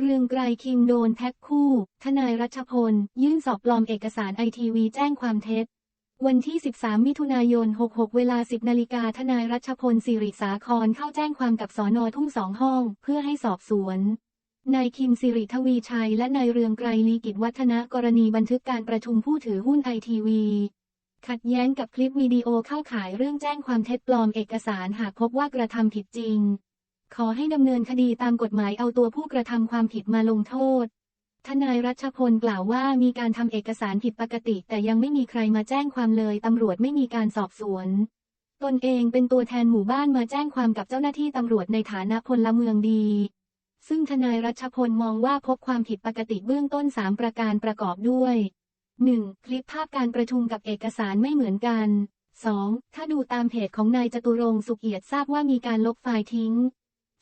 เรืองไกรคิงโดนแพ็คคู่ ทนายรัชพล ยื่นสอบปลอมเอกสารไอทีวีแจ้งความเท็จ วันที่ 13 มิถุนายน 66 เวลา 10 นาฬิกาทนายรัชพลสิริสาครเข้าแจ้งความกับสอนอทุ่งสองห้อง เพื่อให้สอบสวน นายคิมสิริทวีชัย และนายเรืองไกรลีกิจวัฒนะกรณีบันทึกการประชุมผู้ถือหุ้นไอทีวีขัดแย้งกับคลิปวิดีโอเข้าข่ายเรื่องแจ้งความเท็จปลอมเอกสารหากพบว่ากระทำผิดจริง ขอให้ดำเนินคดีตามกฎหมายเอาตัวผู้กระทำความผิดมาลงโทษทนายรัชพลกล่าวว่ามีการทำเอกสารผิดปกติ แต่ยังไม่มีใครมาแจ้งความเลยตำรวจไม่มีการสอบสวน ตนเองเป็นตัวแทนหมู่บ้านมาแจ้งความกับเจ้าหน้าที่ตำรวจในฐานะพลเมืองดี ซึ่งทนายรัชพลมองว่าพบความผิดปกติเบื้องต้น 3 ประการประกอบด้วย 1. คลิปภาพการประชุมกับเอกสารไม่เหมือนกัน 2. ถ้าดูตามเพจของนายจตุรงสุขเอียดทราบว่ามีการลบไฟล์ทิ้ง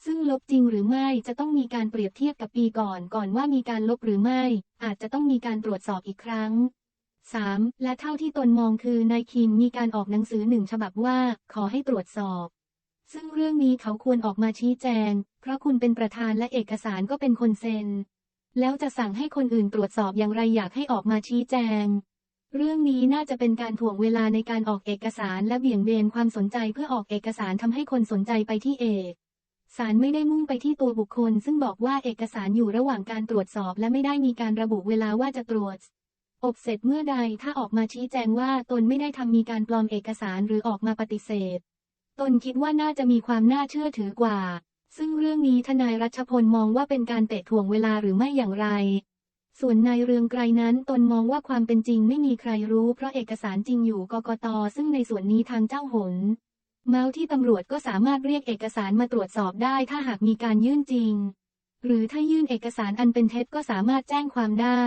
ซึ่งลบจริงหรือไม่จะต้องมีการเปรียบเทียบกับปีก่อนก่อนว่ามีการลบหรือไม่ อาจจะต้องมีการตรวจสอบอีกครั้ง 3. และเท่าที่ตนมองคือนายคิมมีการออกหนังสือหนึ่งฉบับว่า ขอให้ตรวจสอบ ซึ่งเรื่องนี้เขาควรออกมาชี้แจง เพราะคุณเป็นประธานและเอกสารก็เป็นคนเซ็น แล้วจะสั่งให้คนอื่นตรวจสอบอย่างไรอยากให้ออกมาชี้แจง เรื่องนี้น่าจะเป็นการถ่วงเวลาในการออกเอกสารและเบี่ยงเบนความสนใจเพื่อออกเอกสารทำให้คนสนใจไปที่เอก สารไม่ได้มุ่งไปที่ตัวบุคคล ซึ่งบอกว่าเอกสารอยู่ระหว่างการตรวจสอบ และไม่ได้มีการระบุเวลาว่าจะตรวจ อบเสร็จเมื่อใดถ้าออกมาชี้แจงว่าตนไม่ได้ทำมีการปลอมเอกสารหรือออกมาปฏิเสธ ตนคิดว่าน่าจะมีความน่าเชื่อถือกว่า ซึ่งเรื่องนี้ทนายรัชพลมองว่าเป็นการเตะถ่วงเวลาหรือไม่อย่างไร ส่วนนายเรืองไกรนั้นตนมองว่าความเป็นจริงไม่มีใครรู้ เพราะเอกสารจริงอยู่กกตซึ่งในส่วนนี้ทางเจ้าหน เมาที่ตำรวจก็สามารถเรียกเอกสารมาตรวจสอบได้ถ้าหากมีการยื่นจริง หรือถ้ายื่นเอกสารอันเป็นเท็จก็สามารถแจ้งความได้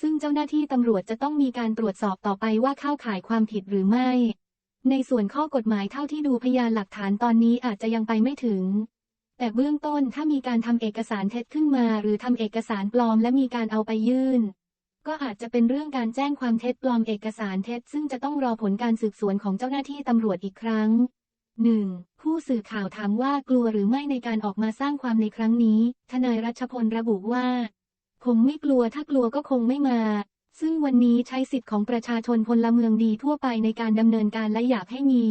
ซึ่งเจ้าหน้าที่ตำรวจจะต้องมีการตรวจสอบต่อไปว่าเข้าข่ายความผิดหรือไม่ ในส่วนข้อกฎหมายเท่าที่ดูพยานหลักฐานตอนนี้อาจจะยังไปไม่ถึง แต่เบื้องต้นถ้ามีการทำเอกสารเท็จขึ้นมา หรือทำเอกสารปลอมและมีการเอาไปยื่นก็อาจจะเป็นเรื่องการแจ้งความเท็จปลอมเอกสารเท็จ ซึ่งจะต้องรอผลการสืบสวนของเจ้าหน้าที่ตำรวจอีกครั้ง 1. ผู้สื่อข่าวถามว่ากลัวหรือไม่ในการออกมาสร้างความในครั้งนี้ ทนายรัชพลระบุว่าผมไม่กลัวถ้ากลัวก็คงไม่มา ซึ่งวันนี้ใช้สิทธิ์ของประชาชนพลเมืองดีทั่วไปในการดำเนินการและอยากให้มี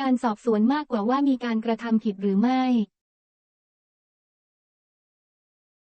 การสอบสวนมากกว่าว่ามีการกระทำผิดหรือไม่